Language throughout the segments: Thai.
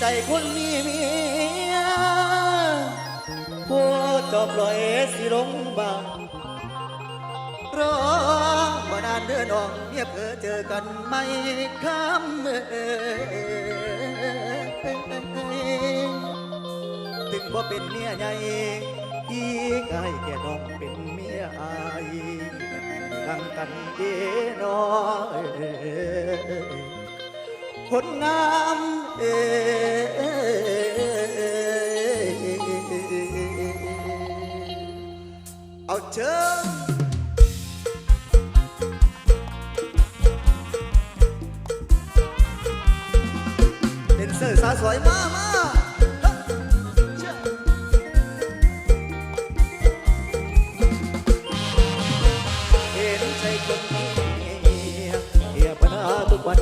ใจคนมีเมียผู้จอบลอยสิลงบางรอบ่นานเดินออกเมียเพื่อเจอกันไม่คำเมื่อถึงว่าเป็นเมียใหญ่ที่กายแก่น้องเป็นเมียอายดังกันเด้น้อย คนงามเอเอาเชิญเดนเซอร์สาสวยมากมาฮะเอเห็นใจคนนี้เกียปัญหาทุกวัน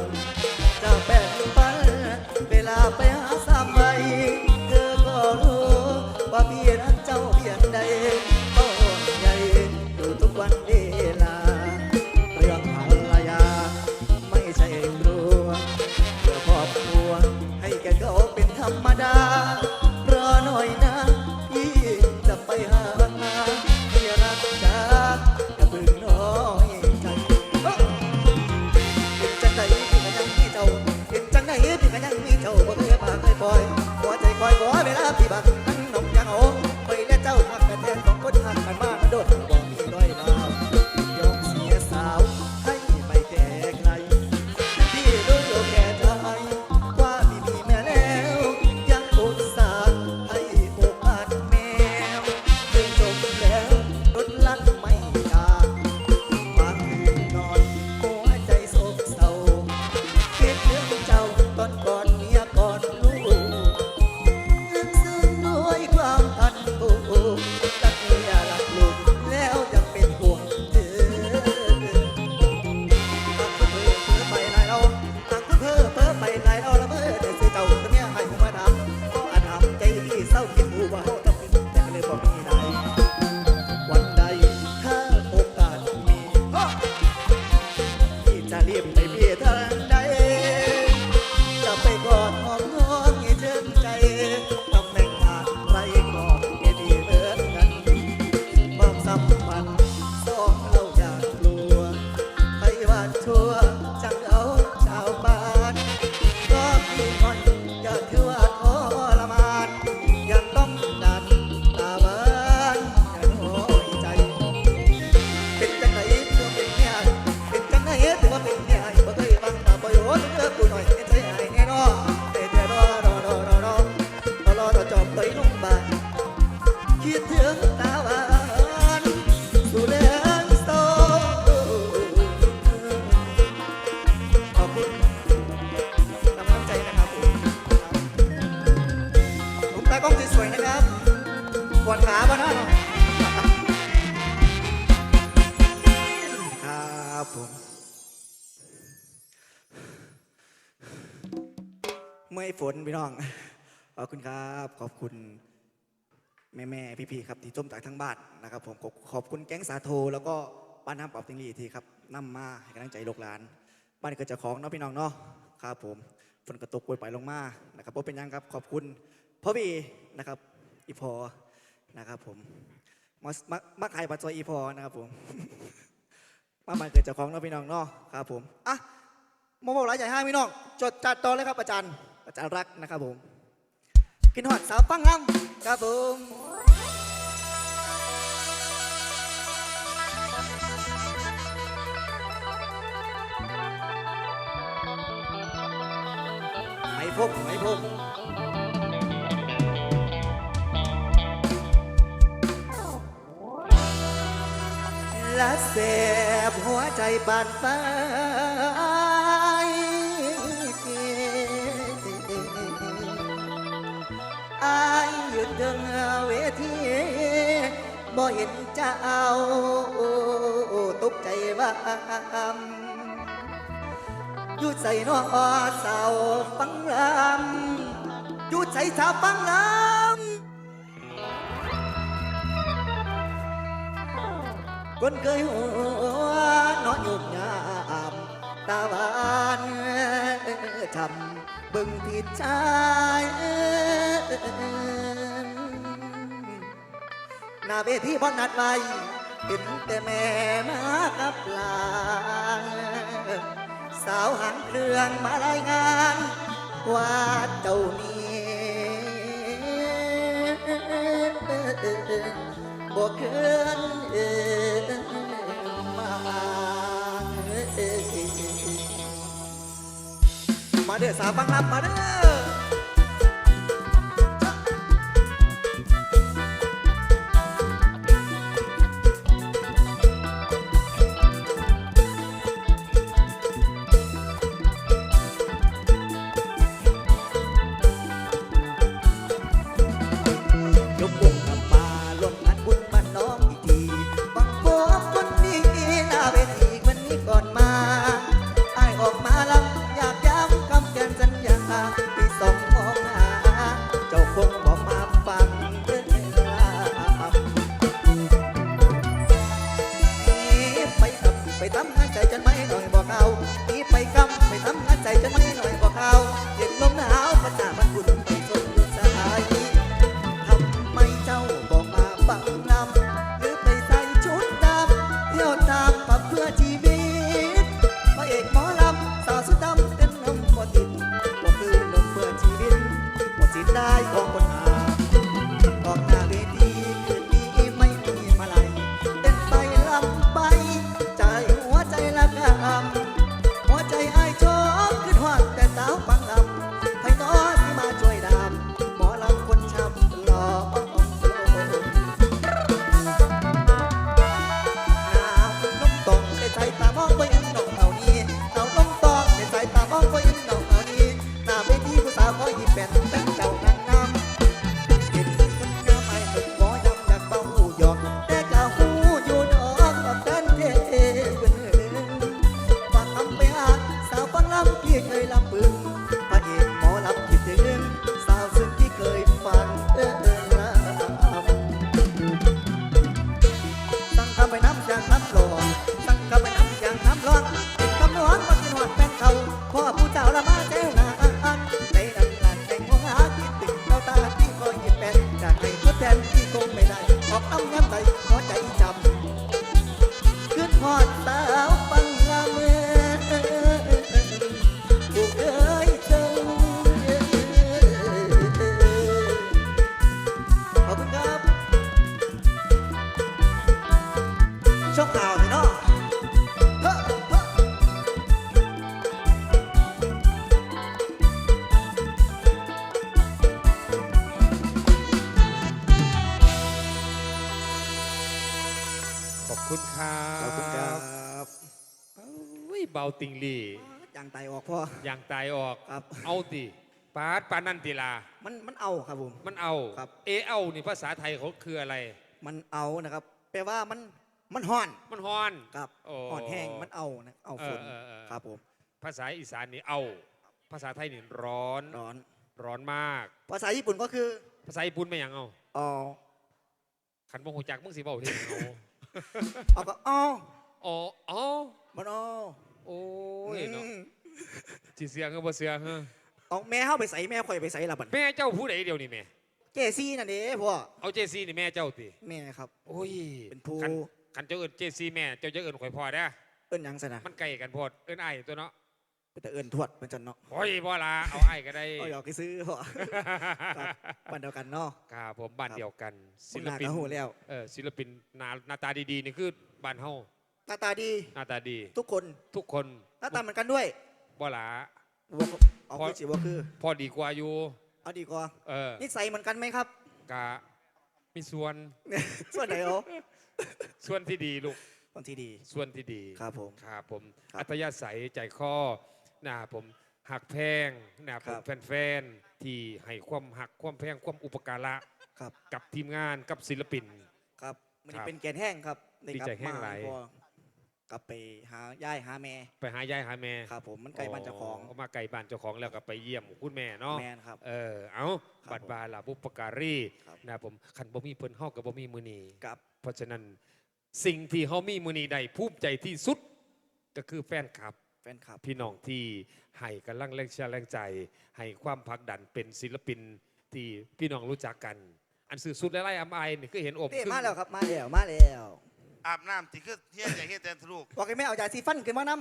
ฝนพี่น้อง ขอบคุณครับ ขอบคุณแม่แม่พี่ๆครับที่ชมจากทั้งบ้านนะครับผมขอบคุณแก๊งสาโท แล้วก็บ้านน้ำปรับติงลีทีครับนำมาให้กำลังใจลูกหลาน บ้านเกิดจ้าของเนาะพี่น้องเนาะครับผมฝนกระตกปวยไปลงมานะครับบ่เป็นยังครับขอบคุณพ่อบีนะครับอีพอนะครับผมมามาขายปัจจัยอีพอนะครับผมมาบ้านเกิดจ้าของเนาะพี่น้องเนาะครับผมอะโมโมหลายใหญ่ห้าพี่น้องจดจัดต่อเลยครับอาจารย์ จารักนะครับผมกินหอดสาวฟังงำครับผมไม่พบไม่พบและเสบหัวใจบานฟ้า บ่เห็นเจ้าตกใจว่าอยู่ใส่นอสาวฟังลำอยู่ใส่สาวฟังลำคนเคยหัวนอนยุบยามตาหวานทำบึงผิดชาย นาเวทีบอนัดไว้เห็นแต่แม่มากับลานสาวหางเครื่องมารายงาน ว่าเจ้านี้บ่เกินมามาเด้อสาวฟังลำมาเด้อ ช่องข่าวสิเนาะเฮ้อเฮ้อขอบคุณครับขอบคุณครับ อุ้ยเบาติงลียางไตออกพ่อ อย่างตายออก ครับ เอาติปาดปานันติลา มันมันเอาครับผม มันเอา ครับ เอเอานี่ภาษาไทยเขาคืออะไร มันเอานะครับ แปลว่ามัน มันห่อนมันฮอน ครับโอ้ห่อนแห้งมันเอานะเอาฝนเออเออเออ ครับผมภาษาอีสานนี่เอา ภาษาไทยนี่ร้อนร้อน ร้อนมาก ภาษาญี่ปุ่นก็คือภาษาญี่ปุ่นไม่หยังเอาอ๋อขันบ่หูจักมึงสิเบาที่เอาเอาก็อ๋ออ๋ออ๋อมันอ๋อโอ้ยเนาะอืมสิเสียงก็บ่เสียงเฮ้อเอาแม่เข้าไปใส่แม่ข่อยไปใส่ละบัดแม่เจ้าผู้ใดเดียวนี่แม่เจซี่นั่นเด้พ่อเอาเจซีนี่แม่เจ้าติแม่ครับ โอ้ยเป็นผู้คัน คันเจ้าเอิ้นเจซีแม่เจ้าจะเอิ้นข่อยพ่อเด้อเอิ้นหยังซะนะมันไกลกันโพดเอิ้นไอ้ายตัวเนาะเป็นแต่เอิ้นทวดเป็นจันเนาะโอ้ยบ่ละเอาไอ้ายก็ได้เอาหยอกไปซื้อพ่อครับบ้านเดียวกันเนาะครับผมบ้านเดียวกันคุศิณลนาปินก็หูแล้วเออศิลปินหน้าหน้าตาดีๆนี่คือบ้านเฮาหน้าตาดีหน้าตาดี ทุกคนทุกคนหน้าตาเหมือนกันด้วยบ่ละ บ่เอาพอ คือสิบ่คือ พอดีกว่าอยู่เอาดีกว่าเออนิสัยเหมือนกันไหมครับ กะมีส่วน ส่วนไหนอ๋อ ส่วนที่ดีลูกคนที่ดี ส่วนที่ดีครับผมครับผม ครับอัตยาศัยใจคอนะผมหักแพงนะผครัมบ แฟนๆ ที่ให้ความหักความแพงความอุปการะครับ กับทีมงานกับศิลปิน ครับมันครับเป็นแกนแห้งครับได้ดีใจแห้งหลายพ่อ กลับไปหาย่ายหาแม่ ไปหายายหาแม่ครับผมมันไกลบ้านเจ้าของมาไกลบ้านเจ้าของแล้วก็ไปเยี่ยมคุณแม่เนาะแมนครับเออเอาครับบัตรบาลาบุปการีครับ นะผมขันบ่มีเพิ่นเฮากับบ่มีมือนีกับเพราะฉะนั้นสิ่งที่เขามีมือนีใดภูมิใจที่สุดก็คือแฟนคลับ แฟนคลับ พี่น้องที่ให้กำลังแรงเชียร์แรงใจ ให้ความพักดันเป็นศิลปินที่พี่น้องรู้จักกัน อันสื่อสุดและไล่อำไอายนี่คือเห็นอบเต้ขึ้นมาแล้วครับมาแล้วมาแล้ว อาบน้ำที่คือเฮียใจเฮียแต่ทะลุบอกให้แม่เอายาสีฟันขึ้นมานํ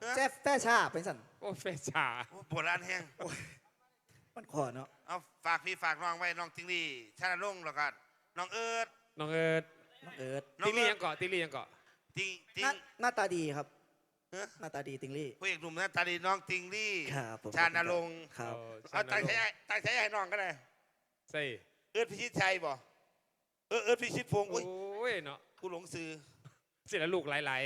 เอ้อแจ๊ฟแฟชาเป็นสันโอ้แฟนชาโอ้โบราณแห้งมันคอเนาะเอาฝากพี่ฝากน้องไว้น้องจิงลี่ชาณลงค์แล้วกันน้องเอิร์ดน้องเอิร์ดน้องเอิร์ดน้องติลี่เอิยัร์ดงเกาะติลี่ยังเกาะติงติหน้างหน้าตาดีครับเอ้อหน้าตาดีติงลี่ ผู้เอกหนุ่มหน้าตาดีน้องจิงลี่ครับผมชาณลงค์ครับเออเอาตั้งใจชาญให้ตั้งใจให้น้องก็ได้ ใส่เอิร์ดพิชิตชัยบ่เออเอิร์ดพิชิตพงศ์โอ้อุ้ยยเนาะ กูหลงซื้อเสียแล้วลูกหลาย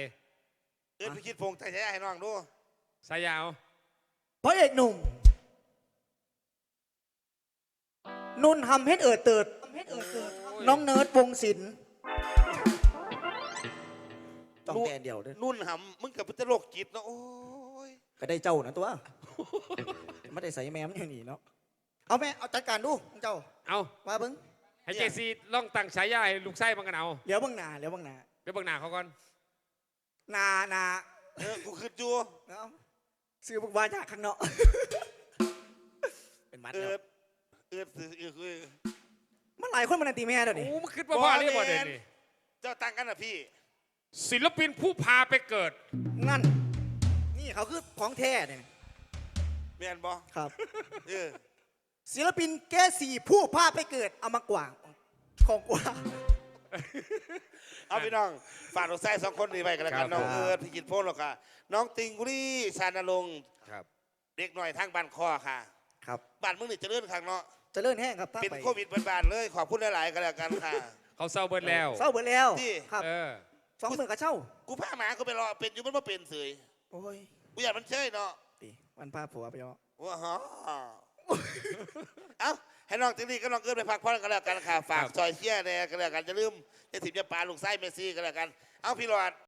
เอิร์ดพิชิตพงศ์ตั้งใจให้น้องดูๆสายยาวพระเอกหนุ่ม นุ่นทำเพชรเอิดเติด น้องเนิร์ดวงศิลป์ต้องแตนเดียวเด้วยนุ่นหำมึงกับพุทธโลกจิตเนาะโอ้ยก็ได้เจ้านะตัวไม่ได้ใส่แมมอย่างนี้เนาะเอาแม่เอาจัดการดูเจ้าเอามาเบิ้ง ให้เจซีล่องตั้งฉายาให้ลูกไส้บังกันเอาเดี๋ยวเบิ้งหนาเดี๋ยวเบิ้งหนาเดี๋ยวเบังหน้าเขาก่อนหนาหนาเออกูขึ้นอยู่เอาซื้อบุกวาจากข้างนอกเป็นมัดเอิเนาะร์ดเอิร์ดซื้อเอิร์ดคือมันหลายคนมันอันตีแม่เดี๋ยวนี้โอ้มันคิดว่าพ่อเรียกว่าเด่นนี่เจ้าตั้งกันนะพี่ ศิลปินผู้พาไปเกิด นั่น นี่เขาคือของแท้เนี่ยแม่นบ่ครับ เออ ศิลปินแก้สี่ผู้พาไปเกิดเอามากวางของกวางเอาพี่น้องฝากลูกชายสองคนนี้ไว้กันแล้วกันครับน้องเอิร์ดพิจิตรโพธิ์หรอกค่ะ น้องติงกุรีชานลงค์ครับ เด็กหน่อยทางบ้านคอค่ะ ครับบ้านมึงนี่เจริญขังเนาะเจะเลื่อนแห้งครับถ้าเป็นไปโควิดเบิดบานเลยขอบคุณหลาย ๆ กันแล้วกันค่ะ เขาเศร้าเบิดแล้วเศร้าเบิดแล้วที่ ครับเออสองหมื่นกระเช่ากูพาหมากูไปรอเป็นอยู่มันมาเป็นเสยโอ้ยกูอยากมันเชยเนาะตีวันพาผัวไปยอว้าฮะ เอ้าให้น้องติงลี่ก็น้องเอิร์ดไปพักผ่อนกันแล้วกันค่ะฝากครับซอยเชียร์แน่กันแล้วกันจะลืมจะถิ่มจะปลาลูกไส้เมสซี่กันแล้วกัน เอาพี่หลอด